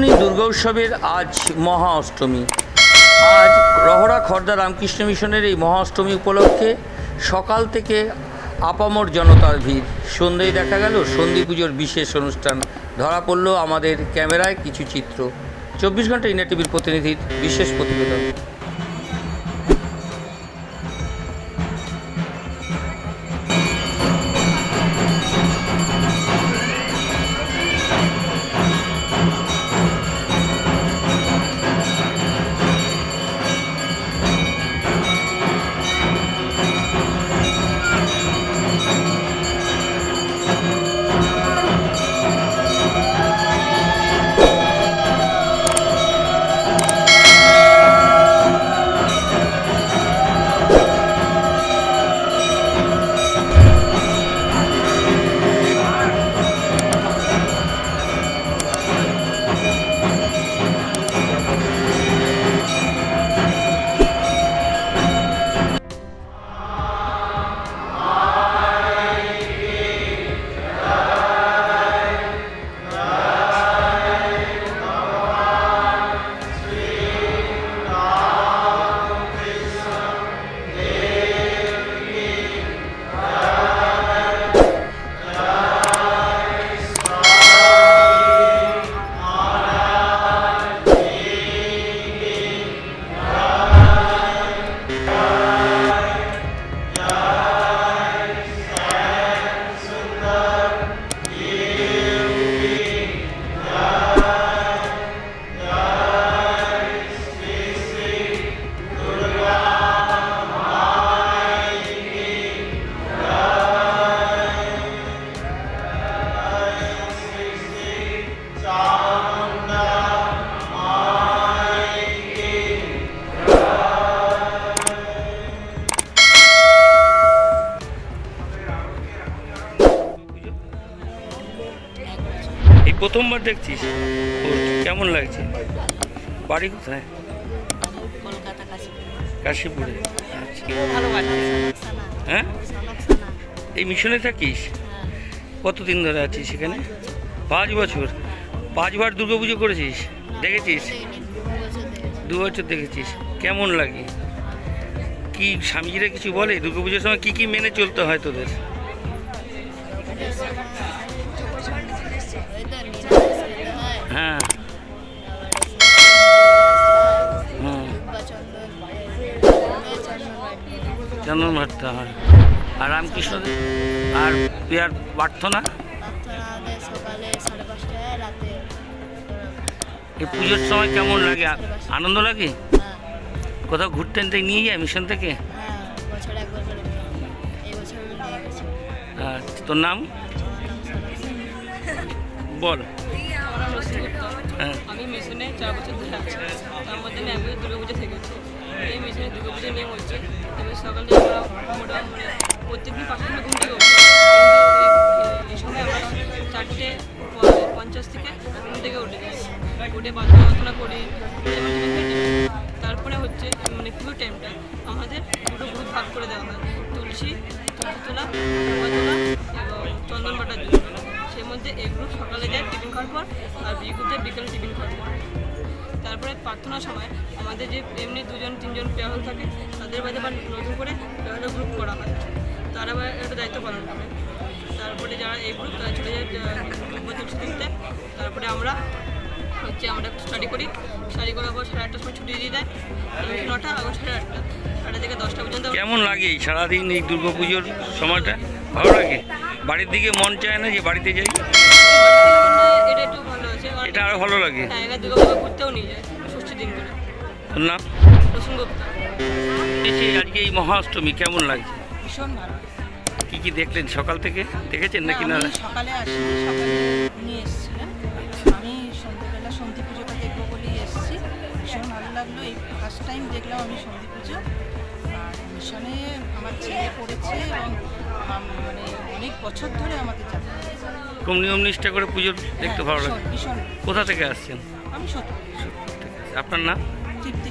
দুর্গা উৎসবের আজ মহা অষ্টমী। আজ রহরা খর্দা রামকৃষ্ণ মিশনের এই মহা অষ্টমী উপলক্ষে সকাল থেকে আপামর জনতার ভিড়। সন্ধ্যেয় দেখা গেল, সন্ধি পুজোর বিশেষ অনুষ্ঠান। ধরা পড়ল আমাদের ক্যামেরায় কিছু চিত্র। চব্বিশ ঘণ্টা ইন্ডিয়া টিভির প্রতিনিধির বিশেষ প্রতিবেদন। প্রথমবার দেখছিস? কেমন লাগছে? বাড়ি কোথায়? কাশীপুর। আচ্ছা। হ্যাঁ? এই মিশনে থাকিস? কতদিন ধরে আছিস সেখানে পাঁচ বছর। পাঁচবার দুর্গা পুজো করেছিস? দেখেছিস? দু বছর দেখেছিস। কেমন লাগে? কি স্বামীজিরা কিছু বলে? দুর্গা পুজোর সময় কি কি মেনে চলতে হয় তোদের? হ্যাঁ। চন্দন ভাট্টা হয়। আর রামকৃষ্ণ আর পেয়ার প্রার্থনা? এই পুজোর সময় কেমন লাগে? আনন্দ লাগে? কোথাও ঘুরতে আনতে নিয়ে যায় মিশন থেকে? আচ্ছা, তোর নাম? বল। আমি মিশনে চার বছর ধরে আছি। তার মধ্যে আমি একবার দুর্গা পুজো থেকেছি এই মিশনে দুর্গা পুজোর নিয়ম হচ্ছে আমি সকালে আমরা মোটামুটি প্রত্যেকদিন পাঁচটা ঘুম থেকে উঠি। এই- সময় আমরা চারটে পঞ্চাশ থেকে ঘুম থেকে উঠে যাই। উঠে প্রার্থনা করি। তারপরে হচ্ছে মানে পুরো টাইমটা আমাদের দুটো গ্রুপ ভাগ করে দেওয়া হয়। তুলসী উমাতলা মধ্যে এ গ্রুপ সকালে যায় টিফিন খাওয়ার পর, আর বি বিকেলে টিফিন খাওয়ার পর। তারপরে প্রার্থনার সময় আমাদের যে এমনি দুজন, তিনজন পেয়াহল থাকে, তাদের বাদে আবার নতুন করে পেয়াহলের গ্রুপ করা হয়। তারা একটা দায়িত্ব পালন করে। তারপরে যারা এই গ্রুপ তারা চলে যায় তুলসী তুলতে তারপরে আমরা হচ্ছে আমরা স্টাডি করি। স্টাডি করার পর সাড়ে আটটার সময় ছুটি দিয়ে দেয়। নটা আবার সাড়ে আটটা। সাড়ে থেকে দশটা পর্যন্ত কেমন লাগে সারাদিন এই দুর্গা পুজোর সময়টা? ভালো লাগে? বাড়ির দিকে মন চায় না যে বাড়িতে যাই। এটা একটু ভালো লাগে। যে আজকে এই মহাষ্টমী কেমন লাগছে? ভীষণ ভালো। কি কি দেখলেন সকাল থেকে? দেখেছেন নাকি না? সকালে এসেছিলেন আমি সন্ধ্যেবেলা সন্ধি পুজোটা দেখব বলেই এসেছি। ভীষণ ভালো লাগল। এই ফার্স্ট টাইম দেখলাম আমি সন্ধি পুজো। আর মিশনে আমার ছেলে পড়েছে এবং মানে অনেক বছর ধরে আমাদের চাকরি কম নিয়ম নিষ্ঠা করে পুজো দেখতে ভালো লাগে। ভীষণ। কোথা থেকে আসছেন? আমি সত্য আপনার নাম? তৃপ্তি